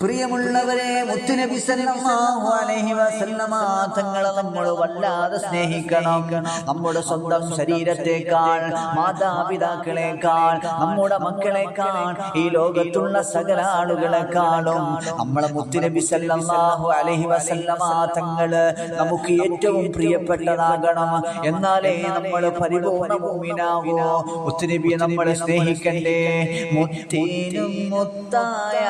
പ്രിയമുള്ളവരെ മുത്തുനബി സല്ലല്ലാഹു അലൈഹി വസല്ലമ തങ്ങളെ നമ്മൾ വല്ലാതെ സ്നേഹിക്കണം. നമ്മുടെ സ്വന്തം ശരീരത്തെക്കാൾ മാതാപിതാക്കളെക്കാൾ നമ്മുടെ മക്കളെക്കാൾ ഈ ലോകത്തുള്ള സകല ആളുകളെക്കാളും നമ്മളെ മുത്തുനബി സല്ലല്ലാഹു അലൈഹി വസല്ലമ തങ്ങൾ നമുക്ക് ഏറ്റവും പ്രിയപ്പെട്ടതാകണം. എന്നാലേ നമ്മൾ പരിപൂർണ മുഅ്മിനാവോ. മുത്തുനബിയെ നമ്മൾ സ്നേഹിക്കണ്ടേ. മുത്തിനും മുത്തായ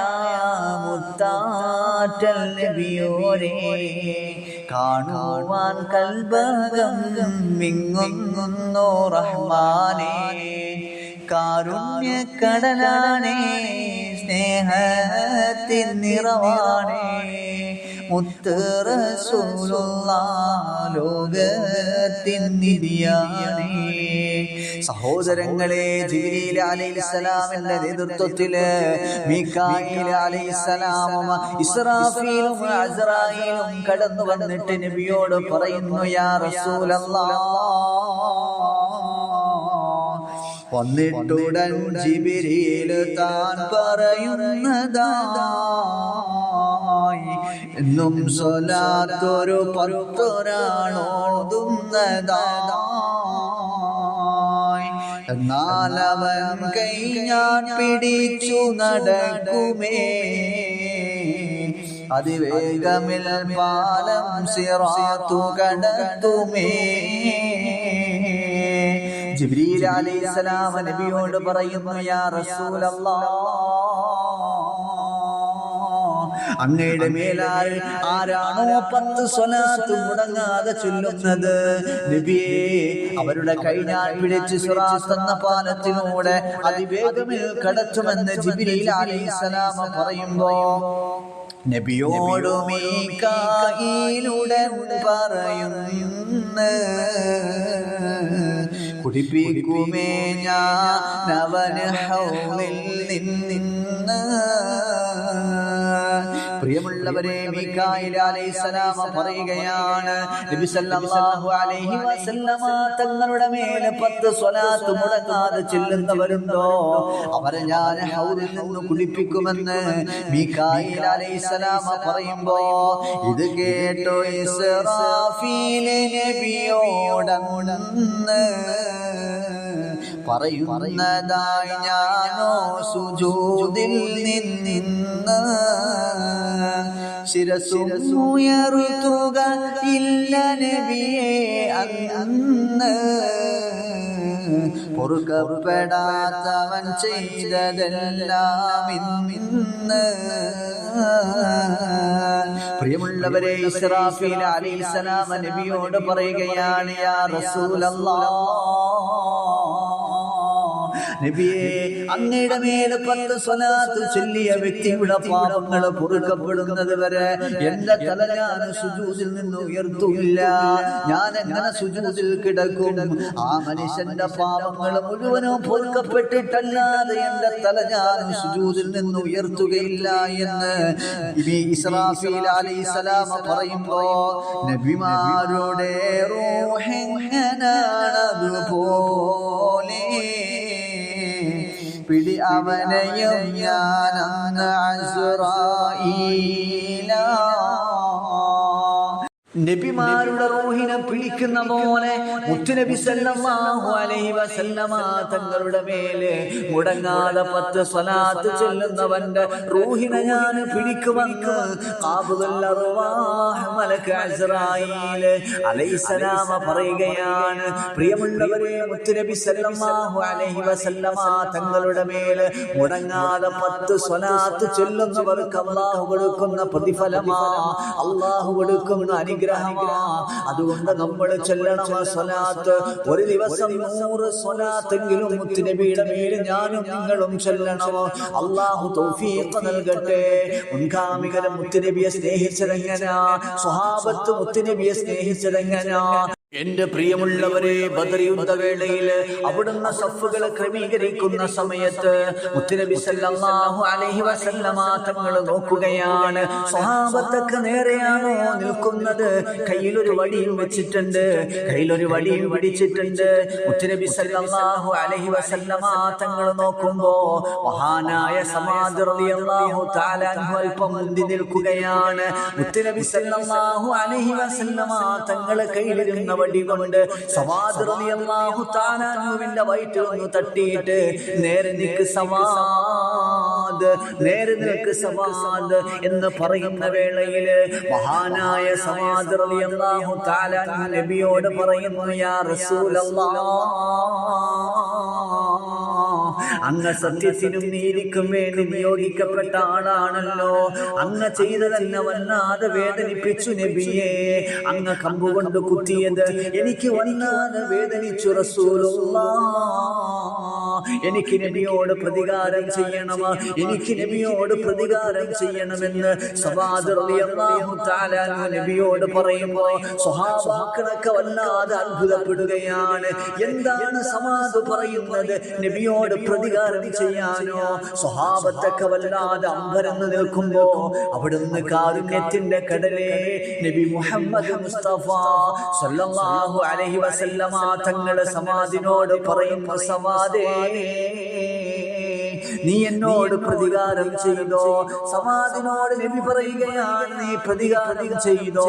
മുത്താറ്റൽ നബിയോരെ കാണുവാൻ കൽബകം വിങ്ങുന്നു റഹ്മാനേ. കാരുണ്യക്കടലാണേ സ്നേഹത്തിൻ നിറവാണേ. മുത്ത് റസൂലുള്ള ലോകത്തിൻ സഹോദരങ്ങളെ അലൈഹിസ്സലാമിന്റെ കടന്നു വന്നിട്ട് നബിയോട് പറയുന്നു യാ റസൂലല്ലാഹ്. വന്നിട്ടുടൻ ജിബിരിയിൽ താൻ പറയുന്നതായി എന്നും സ്വലാത്തൊരു പത്തൊരാളോതുന്നതായി എന്നാൽ അവൻ കൈ ഞാൻ പിടിച്ചു നടക്കുമേ. അതിവേഗമിൽ പാലം സിറാത്തു കടത്തുമേ. ജിബ്രീൽ അലൈഹിസ്സലാം നബിയോട് പറയുന്നു യാ റസൂലല്ലാഹ് അങ്ങയുടെ മേലാൽ ആരാണോ പത്ത് സ്വലാത്ത് മുടങ്ങാതെ ചൊല്ലുന്നത്? നബിയെ അവരുടെ കൈ ഞാൻ പിടിച്ച് സുറാത്ത് എന്ന പാലത്തിലൂടെ അതിവേഗമിൽ കടത്തുമെന്ന് അലൈഹിസ്സലാം പറയുമ്പോ നബിയോട് മീകായിലുടൻ പറയുന്ന. കുടിപ്പിക്കുമേ ഞാൻ അവന് ഹൗലിൽ നിന്ന്. പ്രിയമുള്ളവരെ പറയുകയാണ് തങ്ങളുടെ മേലെ പത്ത് സ്വലാത്ത് മുടങ്ങാതെ ചെല്ലുന്നവരുണ്ടോ അവരെ ഞാൻ ഹൗരിൽ നിന്ന് കുളിപ്പിക്കുമെന്ന് പറയുമ്പോ ഇത് കേട്ടോ പറയുന്നതായി ഞാനോ സുജോതിൽ നിന്നിന്ന് ശിരസുയറുത്തുക ഇല്ല നബിയെ അന്ന്. പൊറുക്കപ്പെടാത്തവൻ ചെയ്തതെല്ലാം ഇന്ന് പ്രിയമുള്ളവരെ ഇസ്രാഫീൽ അലൈഹിസ്സലാം നബിയോട് പറയുകയാണ് യാ റസൂലല്ലാഹ് നബിയെ അങ്ങയുടെ മേലെ പത്ത് സ്വലാത്ത് ചൊല്ലിയ വ്യക്തിയുടെ പാപങ്ങൾ പൊറുക്കപ്പെടുന്നത് വരെ എന്റെ തല ഞാൻ സുജൂതിൽ നിന്ന് ഉയർത്തില്ല ഞാൻ എങ്ങനെ സുജൂതിൽ കിടക്കും? ആ മനുഷ്യന്റെ പാപങ്ങൾ മുഴുവനും പൊറുക്കപ്പെട്ടിട്ടല്ലാതെ എന്റെ തല ഞാൻ സുജൂതിൽ നിന്ന് ഉയർത്തുകയില്ല എന്ന് അലൈഹിസ്സലാം പറയുമ്പോ നബിമാരുടെ റൂഹെങ്ങനാണതുപോലെ പിടി അവനെയും ഞാൻ അന്ന് അസുറായില നബിമാരുടെ റൂഹിനെ പിടിക്കുന്ന പോലെ മുത്തുനബി സല്ലല്ലാഹു അലൈഹി വസല്ലമ തങ്ങളുടെ മേലെ മുടങ്ങാതെ പത്ത് സ്വലാത്ത് ചെല്ലുന്നവന്റെ റൂഹിനെ ഞാൻ പിടിക്കുമെന്ന് അലൈഹിസ്സലാം പറയുകയാണ് പ്രിയമുള്ളവരെ മുത്തുനബി സല്ലല്ലാഹു അലൈഹി വസല്ലമ തങ്ങളുടെ മേലെ മുടങ്ങാതെ പത്ത് സ്വലാത്ത് ചെല്ലുന്നവർക്ക് അള്ളാഹു കൊടുക്കുന്ന പ്രതിഫലമാ അള്ളാഹു കൊടുക്കുന്ന അനുഗ്രഹമാ അതുകൊണ്ട് നമ്മൾ ചെല്ലണം ആ സ്വലാത്ത്. ഒരു ദിവസം നൂറ് സ്വലാത്തെങ്കിലും മുത്തുനബിയുടെ മേൽ ഞാനും നിങ്ങളും ചെല്ലണമോ? അള്ളാഹു തൗഫീഖ് നൽകട്ടെ. മുൻകാമികരെ മുത്തുനബിയെ സ്നേഹിച്ചതെങ്ങനാ? സ്വഹാബത്ത് മുത്തുനബിയെ സ്നേഹിച്ചതെങ്ങനാ? എന്റെ പ്രിയമുള്ളവരെ ബദർ യുദ്ധവേളയിൽ അവിടുന്ന് സഫുകളെ ക്രമീകരിക്കുന്ന സമയത്ത് മുത്തുനബി സല്ലല്ലാഹു അലൈഹി വസല്ലമ നോക്കുകയാണ്. സ്വഹാബത്തൊക്കെ നേരെയാണോ നിൽക്കുന്നത്? കയ്യിലൊരു വടിയും വെച്ചിട്ടുണ്ട്. കയ്യിലൊരു വടിയും പിടിച്ചിട്ടുണ്ട്. മുത്തുനബി സല്ലല്ലാഹു അലൈഹി വസല്ലമ നോക്കുമ്പോ മഹാനായ സമാദ് റളിയല്ലാഹു തആല അല്പം മുന്തി നിൽക്കുകയാണ്. മുത്തുനബി സല്ലല്ലാഹു അലൈഹി വസല്ലമ കയ്യിലിരുന്ന വടി കൊണ്ട് സമാദറിയാഹു താനാനുവിന്റെ വയറ്റിൽ ഒന്ന് തട്ടിയിട്ട് നേരെ നിൽക്ക് സവാദ് നേരെ നിൽക്ക് സവാദ് എന്ന് പറയുന്ന വേളയിൽ മഹാനായ സമാദറിയാഹു താലാൻ നബിയോട് പറയുന്നു യാ റസൂലല്ലാഹ് അങ്ങ് സത്യത്തിനും നീതിക്കും വേണ്ടി നിയോഗിക്കപ്പെട്ട ആളാണല്ലോ. അങ്ങ് ചെയ്തതെന്നെ വല്ലാതെ വേദനിപ്പിച്ചു നബിയെ. അങ്ങ് കമ്പുകൊണ്ട് കുത്തിയത് എനിക്ക് വല്ലാതെ വേദനിച്ചു റസൂലുള്ള. എനിക്ക് നബിയോട് പ്രതികാരം ചെയ്യണം എനിക്ക് നബിയോട് പ്രതികാരം ചെയ്യണമെന്ന് നബിയോട് പറയുമ്പോ സ്വഹാബാക്കളൊക്കെ വല്ലാതെ അത്ഭുതപ്പെടുകയാണ്. എന്താണ് സമാദ് പറയുന്നത്? നബിയോട് പ്രതികാരം ചെയ്യാനോ സ്വഭാവത്തൊക്കെ വല്ലാതെ അമ്പരന്ന് നിൽക്കുമ്പോ അവിടുന്ന് കാരുണ്യത്തിന്റെ കടലേ നബി മുഹമ്മദ് മുസ്തഫ സല്ലല്ലാഹു അലൈഹി വസല്ലമ തങ്ങളെ സമാധിനോട് പറയുന്ന സമാദേ നീ എന്നോട് പ്രതികാരം ചെയ്തോ? സമാധിനോട് നബി പറയുകയാണ് നീ പ്രതികാരം ചെയ്തോ?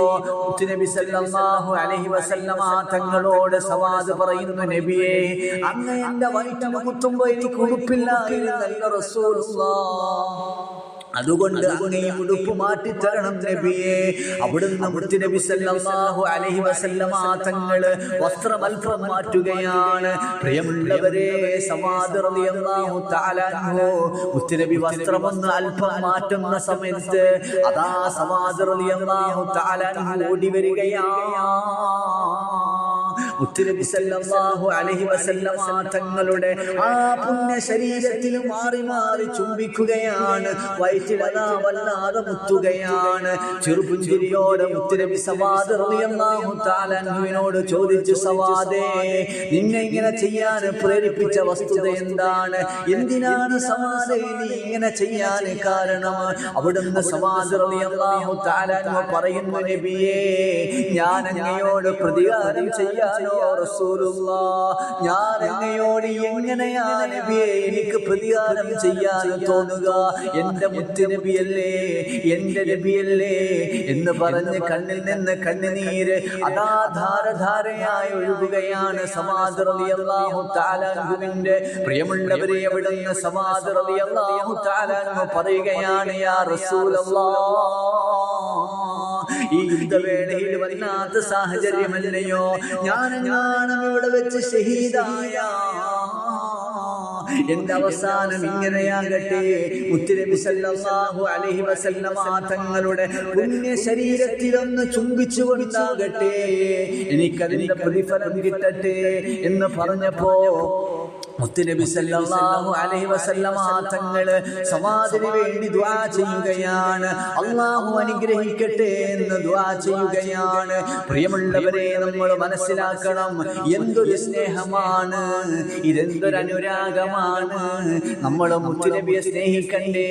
നബി സല്ലല്ലാഹു അലൈഹി വസല്ലമ തങ്ങളോട് സവാദ് പറയുന്നു നബിയെ അങ്ങ് എന്റെ വയറ്റിന് കുത്തുമ്പോ എനിക്ക് ഉടുപ്പില്ലായിരുന്നല്ലോ റസൂലുള്ളാഹ് അതുകൊണ്ട് അങ്ങ് ഉടുപ്പ് മാറ്റി തരണം നബിയെ. അവിടുന്ന് മുത്തുനബി സല്ലല്ലാഹു അലൈഹി വസല്ലമ തങ്ങൾ വസ്ത്രം അല്പം മാറ്റുകയാണ്. പ്രിയമുള്ളവരെ സമാദ് റളിയല്ലാഹു തആല അൻഹു. മുത്തുനബി വസ്ത്രം ഒന്ന് അല്പം മാറ്റുന്ന സമയത്ത് അതാ സമാദ് റളിയല്ലാഹു തആല അൻഹു ഓടി വരികയാണ് സല്ലല്ലാഹു അലൈഹി വസല്ലമ തങ്ങളുടെ ആ പുണ്യ ശരീരത്തിൽ മാറി മാറി ചുംബിക്കുകയാണ്. വയറ്റിലതാ വല്ലാതെ മുത്തുകയാണ്. ചെറുപുഞ്ചിരിയോടെ മുത്തുനബി സവാദ് റളിയല്ലാഹു തആല ചോദിച്ചു സവാദേ നിന്നെ ഇങ്ങനെ ചെയ്യാൻ പ്രേരിപ്പിച്ച വസ്തുത എന്താണ്? എന്തിനാണ് സവാദേ നീ ഇങ്ങനെ ചെയ്യാൻ കാരണം? അവിടുന്ന് സവാദ് റളിയല്ലാഹു തആല പറയുന്നു നബിയേ ഞാൻ അങ്ങയോട് പ്രതികാരം ചെയ്യാനോ റസൂലുള്ളാ ഞാൻ അങ്ങയോട് എങ്ങനെയാ നബിയെ എനിക്ക് പ്രതികാരം ചെയ്യാൻ തോന്നുക? എന്റെ മുത്തുനബിയല്ലേ എന്റെ നബിയല്ലേ എന്ന് പറഞ്ഞ് കണ്ണിൽ നിന്ന് കണ്ണുനീര് അതാ ധാരധാരയായി ഒഴുകുകയാണ് സമാദ് റളിയല്ലാഹു തആല അൻഹുവിന്റെ പ്രിയമുള്ളവരെ അവിടുന്ന് സമാദ് റളിയല്ലാഹു തആല അൻഹു പറയുകയാണ് യാ റസൂലല്ലാഹ് ഈ യുദ്ധവേളയിൽ വല്ലാത്ത സാഹചര്യമല്ലയോ? ഞാനെങ്ങാനും ഇവിടെ വെച്ച് ഷഹീദായ. എന്റെ അവസാനം ഇങ്ങനെയാകട്ടെ. മുത്തുനബി സല്ലല്ലാഹു അലൈഹി വസല്ലമ തങ്ങളുടെ പുണ്യ ശരീരത്തിലൊന്ന് ചുംബിച്ചു കൊണ്ടാകട്ടെ. എനിക്കതിന്റെ പ്രതിഫലം കിട്ടട്ടെ എന്ന് പറഞ്ഞപ്പോ മുത്തുനബി സല്ലല്ലാഹു അലൈഹി വസല്ലമ തങ്ങൾ സമാധിന് വേണ്ടി ദുആ ചെയ്യുകയാണ്. അള്ളാഹു അനുഗ്രഹിക്കട്ടെ എന്ന് ദുആ ചെയ്യുകയാണ്. പ്രിയമുള്ളവരെ നമ്മൾ മനസ്സിലാക്കണം എന്തൊരു സ്നേഹമാണ് ഇതെന്തൊരു അനുരാഗമാണ്. നമ്മൾ മുത്തുനബിയെ സ്നേഹിക്കണ്ടേ?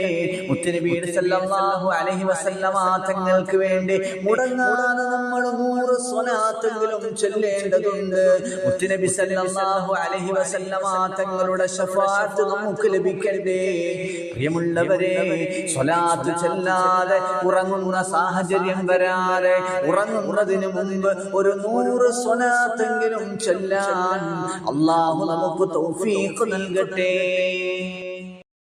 മുത്തുനബിയുടെ സല്ലല്ലാഹു അലൈഹി വസല്ലമ തങ്ങൾക്ക് വേണ്ടി മുടങ്ങാതെ നമ്മൾ സ്വലാത്തെങ്കിലും ചൊല്ലേണ്ടതുണ്ട്. മുത്തുനബി സല്ലല്ലാഹു അലൈഹി വസല്ലമ തങ്ങളുടെ ഷഫാത്ത് നമുക്ക് ലഭിക്കണ്ടേ? പ്രിയമുള്ളവരെ സ്വലാത്ത് ചെല്ലാതെ ഉറങ്ങുന്ന സാഹചര്യം വരാതെ ഉറങ്ങുന്നതിന് മുമ്പ് ഒരു നൂറ് സ്വലാത്തെങ്കിലും ചെല്ലാൻ അള്ളാഹു നമുക്ക് തൗഫീഖ് നൽകട്ടെ.